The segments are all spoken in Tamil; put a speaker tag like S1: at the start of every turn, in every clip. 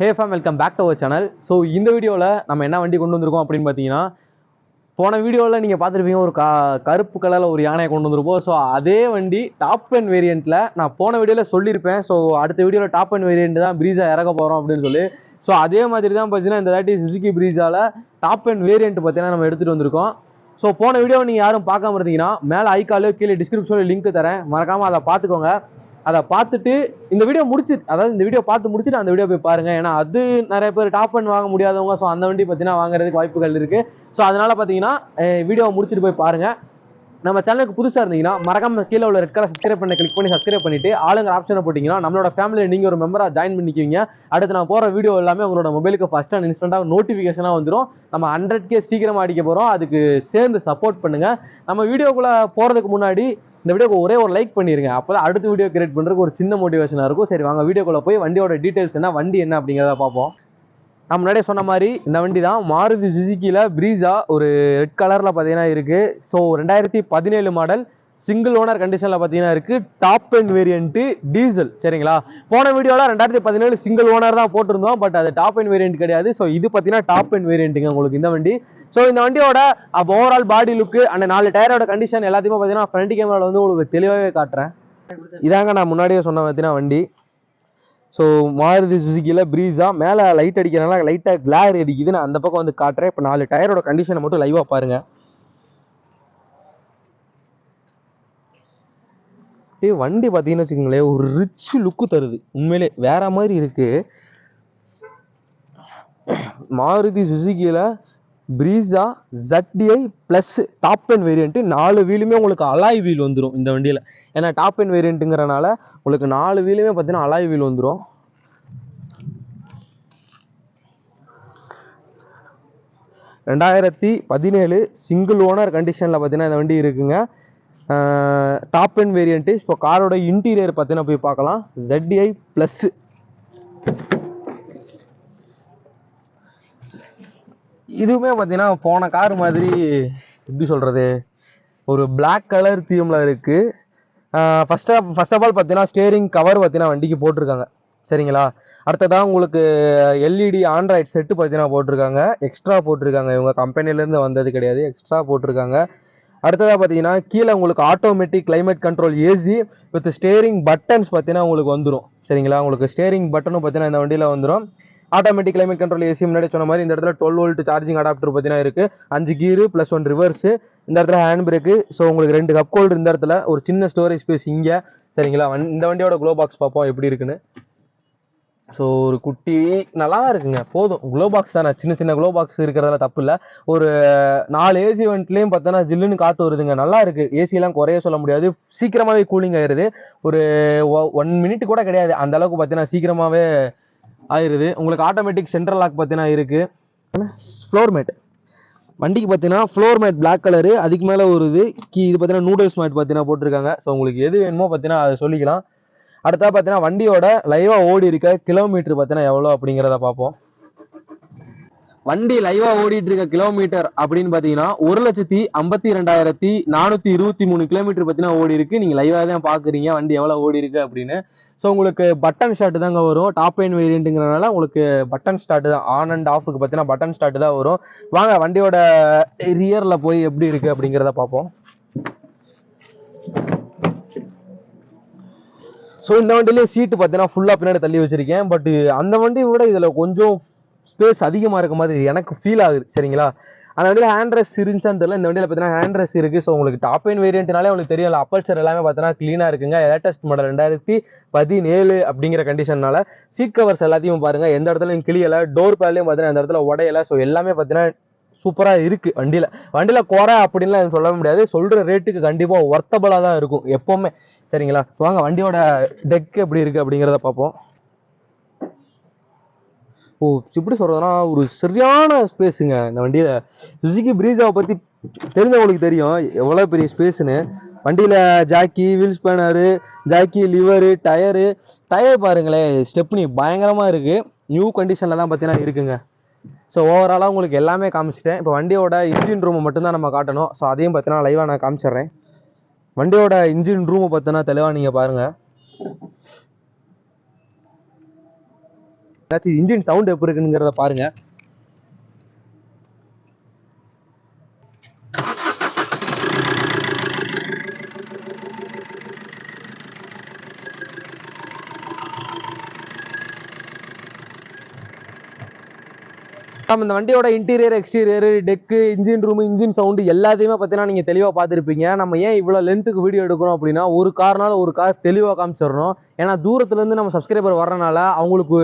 S1: Hey fam welcome back to our channel so இந்த வீடியோவில் நம்ம என்ன வண்டி கொண்டு வந்திருக்கோம் அப்படின்னு பார்த்தீங்கன்னா போன வீடியோவில் நீங்கள் பார்த்துருப்பீங்க ஒரு கா கருப்பு கலரில் ஒரு யானையை கொண்டு வந்திருப்போம். ஸோ அதே வண்டி டாப் அண்ட் வேரியண்ட்டில் நான் போன வீடியோவில் சொல்லியிருப்பேன். ஸோ அடுத்த வீடியோவில் டாப் அண்ட் வேரியண்ட் தான் ப்ரீஸாக இறக்க போகிறோம் அப்படின்னு சொல்லி. ஸோ அதே மாதிரி தான் பார்த்தீங்கன்னா இந்த தாட்டி சுசுகி ப்ரீஸாவில் டாப் அண்ட் வேரியண்ட் பார்த்தீங்கன்னா நம்ம எடுத்துகிட்டு வந்திருக்கோம். ஸோ போன வீடியோ நீங்கள் யாரும் பார்க்காம இருந்தீங்கன்னா மேலே ஐக்காலோ கீழே டிஸ்கிரிப்ஷனில் லிங்க் தரேன். மறக்காமல் அதை பார்த்துக்கோங்க. அதை பார்த்துட்டு இந்த வீடியோ முடிச்சு அதாவது இந்த வீடியோ பார்த்து முடிச்சுட்டு அந்த வீடியோ போய் பாருங்க. ஏன்னா அது நிறைய பேர் டாப் பண்ணி வாங்க முடியாதவங்க ஸோ அந்த வண்டி பார்த்தீங்கன்னா வாங்குறதுக்கு வாய்ப்புகள் இருக்கு. ஸோ அதனால பார்த்தீங்கன்னா வீடியோ முடிச்சுட்டு போய் பாருங்க. நம்ம சேனலுக்கு புதுசாக இருந்தீங்கன்னா மறக்காம கீழே உள்ள ரெட் கலர் சப்ஸ்கிரைப் பண்ண கிளிக் பண்ணி சப்ஸ்கிரைப் பண்ணிட்டு ஆளுங்கிற ஆப்ஷனை போட்டிங்கன்னா நம்மளோட ஃபேமிலியில் நீங்கள் ஒரு மெம்பராக ஜாயின் பண்ணிக்குவீங்க. அடுத்து நான் போகிற வீடியோ எல்லாமே உங்களோட மொபைலுக்கு ஃபஸ்ட் அண்ட் இன்ஸ்டண்ட்டாக நோட்டிஃபிகேஷனாக வந்துடும் நம்ம ஹண்ட்ரட் கே சீக்கிரமாக அடிக்க போகிறோம் அதுக்கு சேர்ந்து சப்போர்ட் பண்ணுங்கள் நம்ம வீடியோக்குள்ளே போகிறதுக்கு முன்னாடி இந்த வீடியோக்கு ஒரே ஒரு லைக் பண்ணிருங்க. அப்போ அடுத்த வீடியோ கிரியேட் பண்ணுறதுக்கு ஒரு சின்ன மோட்டிவேஷனாக இருக்கும். சரி வாங்க வீடியோக்குள்ளே போய் வண்டியோட டீட்டெயில்ஸ் என்ன வண்டி என்ன அப்படிங்கிறத பார்ப்போம். நான் முன்னாடியே சொன்ன மாதிரி இந்த வண்டி தான் மாருதி சுசுக்கியில் ப்ரீஸா ஒரு ரெட் கலரில் பார்த்தீங்கன்னா இருக்குது ஸோ ரெண்டாயிரத்தி பதினேழு மாடல் சிங்கிள் ஓனர் கண்டிஷனில் பார்த்தீங்கன்னா இருக்குது டாப் அண்ட் வேரியண்ட்டு டீசல் சரிங்களா? போன வீடியோவில் ரெண்டாயிரத்தி பதினேழு சிங்கிள் ஓனர் தான் போட்டிருந்தோம் பட் அது டாப் அண்ட் வேரியண்ட் கிடையாது. ஸோ இது பார்த்தீங்கன்னா டாப் அண்ட் வேரியண்ட்டுங்க உங்களுக்கு இந்த வண்டி. ஸோ இந்த வண்டியோட அப்போ ஓவரால் பாடி லுக்கு அந்த நாலு டயரோட கண்டிஷன் எல்லாத்தையுமே பார்த்தீங்கன்னா ஃப்ரண்ட் கேமராவில் வந்து உங்களுக்கு தெளிவாகவே காட்டுறேன். இதாங்க நான் முன்னாடியே சொன்ன பார்த்தீங்கன்னா வண்டி. ஸோ மாருதி சுசுக்கியில் ப்ரீஸாக மேலே லைட் அடிக்கிறனால லைட்டாக கிளார் அடிக்குது நான் அந்த பக்கம் வந்து காட்டுறேன். இப்போ நாலு டயரோட கண்டிஷனை மட்டும் லைவாக பாருங்க. வண்டி பார்த்தீங்கன்னு வச்சுக்கோங்களேன் ஒரு ரிச் லுக்கு தருது. உண்மையிலே வேற மாதிரி இருக்கு. Maruti சுசுகியில் Brezza ZDI plus top end variant நாலு வீலுமே உங்களுக்கு அலாய் வீல் வந்துடும் இந்த வண்டியில். ஏன்னா டாப் அண்ட் வேரியண்ட்டுங்கிறனால உங்களுக்கு நாலு வீலுமே பார்த்தீங்கன்னா அலாய் வீல் வந்துடும் ரெண்டாயிரத்தி பதினேழு சிங்கிள் ஓனர் கண்டிஷனில் பார்த்தீங்கன்னா இந்த வண்டி இருக்குங்க. டாப் அண்ட் வேரியண்ட்டு இப்போ காரோட இன்டீரியர் பார்த்தீங்கன்னா போய் பார்க்கலாம். ZDI ப்ளஸ்ஸு இதுவுமே பார்த்தீங்கன்னா போன கார் மாதிரி எப்படி சொல்கிறது ஒரு பிளாக் கலர் தீமில் இருக்குது first of first of all பார்த்தீங்கன்னா ஸ்டேரிங் கவர் பார்த்தீங்கன்னா வண்டிக்கு போட்டிருக்காங்க. சரிங்களா? அடுத்ததாக உங்களுக்கு எல்இடி ஆண்ட்ராய்ட் செட்டு பார்த்தீங்கன்னா போட்டிருக்காங்க. எக்ஸ்ட்ரா போட்டிருக்காங்க. இவங்க கம்பெனிலேருந்து வந்தது கிடையாது. எக்ஸ்ட்ரா போட்டிருக்காங்க. அடுத்ததாக பார்த்தீங்கன்னா கீழே உங்களுக்கு automatic climate control AC with steering buttons பார்த்தீங்கன்னா உங்களுக்கு வந்துடும் சரிங்களா? உங்களுக்கு ஸ்டேரிங் பட்டனும் பார்த்தீங்கன்னா இந்த வண்டியில் வந்துடும் ஆட்டோமேட்டிக் கிளைமேட் கண்ட்ரோல் ஏசி முன்னாடி சொன்ன மாதிரி இந்த இடத்துல டுவெல் வோல்ட் சார்ஜிங் அடாப்டர் பார்த்தீங்கன்னா இருக்குது அஞ்சு கீரு ப்ளஸ் ஒன் ரிவர்ஸு இந்த இடத்துல ஹேண்ட் பிரேக்கு ஸோ உங்களுக்கு ரெண்டு கப் கோல்டு இந்த இடத்துல. ஒரு சின்ன ஸ்டோரேஜ் ஸ்பேஸ் இங்கே. சரிங்களா? இந்த வண்டியோட க்ளோ பாக்ஸ் பார்ப்போம் எப்படி இருக்குன்னு. ஸோ ஒரு குட்டி நல்லா இருக்குங்க போதும். க்ளோ பாக்ஸ் தானே. சின்ன சின்ன க்ளோ பாக்ஸ் இருக்கிறதுல தப்பு இல்லை ஒரு நாலு ஏசி வெண்ட்லேயும் பார்த்தோன்னா ஜில்லுன்னு காற்று வருதுங்க. நல்லா இருக்கு ஏசிலாம் குறைய சொல்ல முடியாது. சீக்கிரமாகவே கூலிங் ஆயிடுது ஒரு ஒன் மினிட் கூட கிடையாது. அந்த அளவுக்கு பார்த்தீங்கன்னா சீக்கிரமாகவே ஆயிடுது உங்களுக்கு ஆட்டோமேட்டிக் சென்ட்ரல் லாக் பார்த்தீங்கன்னா இருக்குது ஃப்ளோர் மேட் வண்டிக்கு பார்த்தீங்கன்னா ஃப்ளோர் மேட் பிளாக் கலரு அதுக்கு மேலே ஒரு இது கீ இது பார்த்தீங்கன்னா நூடுல்ஸ் மேட் பார்த்தீங்கன்னா போட்டிருக்காங்க. ஸோ உங்களுக்கு எது வேணுமோ பார்த்தீங்கன்னா அதை சொல்லிக்கலாம். அடுத்தா பார்த்தீங்கன்னா வண்டியோட லைவாக ஓடி இருக்க கிலோமீட்டர் பார்த்தீங்கன்னா எவ்வளோ அப்படிங்கிறத பார்ப்போம். வண்டி லைவா ஓடிட்டு இருக்க கிலோமீட்டர் அப்படின்னு பார்த்தீங்கன்னா ஒரு லட்சத்தி ஐம்பத்தி ரெண்டாயிரத்தி நானூற்றி இருபத்தி மூணு கிலோமீட்டர் பார்த்தீங்கன்னா ஓடி இருக்கு. நீங்கள் லைவாக தான் பார்க்குறீங்க வண்டி எவ்வளோ ஓடி இருக்கு அப்படின்னு. ஸோ உங்களுக்கு பட்டன் ஸ்டார்ட் தாங்க வரும். டாப் என் வேரியண்ட்டுங்கிறனால உங்களுக்கு பட்டன் ஸ்டார்ட் தான் ஆன் அண்ட் ஆஃபுக்கு பார்த்தீங்கன்னா பட்டன் ஸ்டார்ட் தான் வரும். வாங்க வண்டியோட ரியரில் போய் எப்படி இருக்கு அப்படிங்கிறத பார்ப்போம். ஸோ இந்த வண்டியிலேயே சீட்டு பார்த்தீங்கன்னா ஃபுல்லாக பின்னாடி தள்ளி வச்சிருக்கேன். பட் அந்த வண்டியை விட இதில் கொஞ்சம் ஸ்பேஸ் அதிகமாக இருக்க மாதிரி எனக்கு ஃபீல் ஆகுது. சரிங்களா? அந்த வண்டியில் ஹேண்ட்ரஸ் இருந்துச்சான்னு தெரியல. இந்த வண்டியில் பார்த்தீங்கன்னா ஹேண்ட் ரெஸ் இருக்குது ஸோ உங்களுக்கு டாப் அண்ட் வேரியண்ட்னாலே உங்களுக்கு தெரியல அப்பல்சர் எல்லாமே பார்த்தீங்கன்னா க்ளீனாக இருக்குங்க. லேட்டஸ்ட் மாடல் ரெண்டாயிரத்தி பதினேழு அப்படிங்கிற கண்டிஷன்னால சீட் கவர்ஸ் எல்லாத்தையும் பாருங்கள் எந்த இடத்துலையும் கிளியலை டோர் பேர்லையும் பார்த்தீங்கன்னா இந்த இடத்துல உடையலை. ஸோ எல்லாமே பார்த்தீங்கன்னா சூப்பராக இருக்குது வண்டியில். வண்டியில் குறை அப்படின்லாம் சொல்ல முடியாது. சொல்கிற ரேட்டுக்கு கண்டிப்பாக ஒர்த்தபுளாக தான் இருக்கும் எப்போவுமே. சரிங்களா? வாங்க வண்டியோட டெக் எப்படி இருக்குது அப்படிங்கிறத பார்ப்போம். ஓ இப்படி சொல்கிறதுனா ஒரு சரியான ஸ்பேஸுங்க இந்த வண்டியில் சுசுக்கி பிரீஜாவை பற்றி தெரிஞ்சவங்களுக்கு தெரியும். எவ்வளோ பெரிய ஸ்பேஸுன்னு வண்டியில் jack wheel spanner jack lever tyre tyre பாருங்களேன் ஸ்டெப்னி பயங்கரமாக இருக்குது நியூ கண்டிஷனில் தான் பார்த்தீங்கன்னா இருக்குங்க. ஸோ ஓவராலாக உங்களுக்கு எல்லாமே காமிச்சிட்டேன். இப்போ வண்டியோட இன்ஜின் ரூமை மட்டும்தான் நம்ம காட்டணும். ஸோ அதையும் பார்த்தினா லைவாக நான் காமிச்சிட்றேன். வண்டியோட இன்ஜின் ரூமை பார்த்தீங்கன்னா தெளிவாக நீங்கள் பாருங்கள் ஏதாச்சும் இன்ஜின் சவுண்ட் எப்படி இருக்குங்கிறத பாருங்க. நம்ம இந்த வண்டியோட interior exterior deck engine room engine sound எல்லாத்தையுமே பார்த்தீங்கன்னா நீங்கள் தெளிவாக பார்த்துருப்பீங்க. நம்ம ஏன் இவ்வளோ லென்த்துக்கு வீடியோ எடுக்கிறோம் அப்படின்னா ஒரு கார்னால ஒரு கார் தெளிவாக காமிச்சிடணும். ஏன்னா தூரத்துலேருந்து நம்ம சப்ஸ்கிரைபர் வரனால அவங்களுக்கு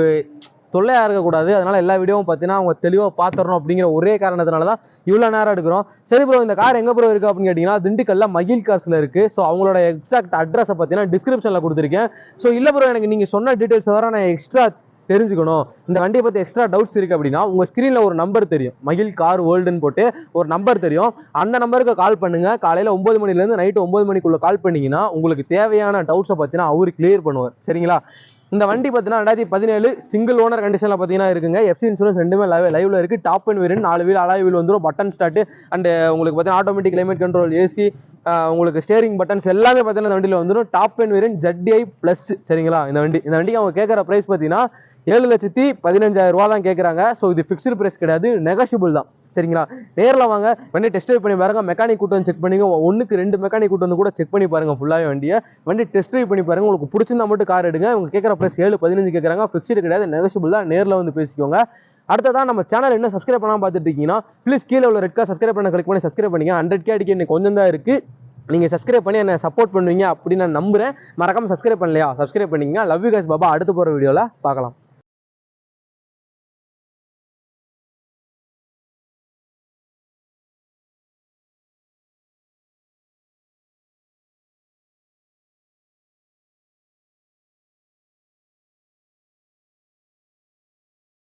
S1: தொல்லையாக இருக்கக்கூடாது. அதனால் எல்லா வீடியோவும் பார்த்தீங்கன்னா அவங்க தெளிவாக பார்த்துடணும் அப்படிங்கிற ஒரே காரணத்தினால தான் இவ்வளோ நேரம் எடுக்கிறோம். சரி ப்ரோ இந்த கார் எங்கே ப்ரோ இருக்குது அப்படின்னு கேட்டிங்கன்னா திண்டுக்கல்ல மகிழ் கார்ஸில் இருக்குது ஸோ அவங்களோட எக்ஸாக்ட் அட்ரஸை பார்த்தீங்கன்னா டிஸ்கிரிப்ஷனில் கொடுத்துருக்கேன். ஸோ இல்லை ப்ரோ எனக்கு நீங்கள் சொன்ன டீட்டெயில்ஸ் வர நான் எக்ஸ்ட்ரா தெரிஞ்சுக்கணும். இந்த வண்டியை பற்றி எக்ஸ்ட்ரா டவுட்ஸ் இருக்குது அப்படின்னா உங்கள் ஸ்க்ரீனில் ஒரு நம்பர் தெரியும். மகிழ் கார் வேர்ல்டுன்னு போட்டு ஒரு நம்பர் தெரியும். அந்த நம்பருக்கு கால் பண்ணுங்க. காலையில் ஒன்பது மணிலேருந்து நைட்டு ஒன்பது மணிக்குள்ளே கால் பண்ணீங்கன்னா உங்களுக்கு தேவையான டவுட்ஸை பார்த்தீங்கன்னா அவர் கிளியர் பண்ணுவார். சரிங்களா? இந்த வண்டி பார்த்தீங்கன்னா ரெண்டாயிரத்தி பதினேழு சிங்கிள் ஓனர் கண்டிஷனில் பார்த்தீங்கன்னா இருக்குங்க. எஃப்சி இன்சூரன்ஸ் ரெண்டுமே லைவ் லைவ்ல இருக்கு. டாப் அண்ட் வேரியன்ட் நாலு வீல் அலாய் வீல் வந்துடும் பட்டன் ஸ்டார்ட் அண்ட் உங்களுக்கு பார்த்தீங்கன்னா ஆட்டோமேட்டிக் கிளைமேட் கண்ட்ரோல் ஏசி உங்களுக்கு ஸ்டேரிங் பட்டன்ஸ் எல்லாமே பார்த்தீங்கன்னா இந்த வண்டியில் வந்துடும் top end variant ZDI plus சரிங்களா? இந்த வண்டி இந்த வண்டிக்கு அவங்க கேட்குற ப்ரைஸ் பார்த்தீங்கன்னா ஏழு லட்சத்தி பதினஞ்சாயிரம் ரூபா தான் கேட்குறாங்க ஸோ இது ஃபிக்ஸ்டு ப்ரைஸ் கிடையாது நெகஷியபிள் தான். சரிங்களா? நேரில் வாங்க வண்டி டெஸ்ட் ட்ரைவ் பண்ணி பாருங்க மெக்கானிக் கூட்டு வந்து செக் பண்ணிங்க ஒன்றுக்கு ரெண்டு மெக்கானிக் கூட்டு வந்து கூட செக் பண்ணி பாருங்க ஃபுல்லாகவே வண்டியை. வண்டி டெஸ்ட் ட்ரைவ் பண்ணி பாருங்க உங்களுக்கு பிடிச்சிருந்தா மட்டும் கார் எடுங்க. அவங்க கேட்குற ப்ரைஸ் ஏழு பதினஞ்சு கேட்குறாங்க ஃபிக்ஸ்டு கிடையாது நெகஷியபிள் தான். நேரில் வந்து பேசிக்கோங்க. அடுத்ததான் நம்ம சேனல் என்ன சப்ஸ்கிரைப் பண்ணாமல் பார்த்துட்டு இருக்கீங்கன்னா ப்ளீஸ் கீழே உள்ள ரெட் கார் சப்ஸ்கிரைப் பண்ண கிளிக் பண்ணி சப்ஸ்கிரைப் பண்ணிங்க ஹண்ட்ரட் கே அடிக்க இன்னைக்கு கொஞ்சம் தான் இருக்குது நீங்கள் சப்ஸ்கிரைப் பண்ணி என்ன சப்போர்ட் பண்ணுவீங்க அப்படின்னு நான் நம்புறேன். மறக்காமல் சப்ஸ்கிரைப் பண்ணலையா? சப்ஸ்கிரைப் பண்ணிங்க லவ் யூ guys. பாபா அடுத்து போகிற வீடியோவில் பார்க்கலாம்.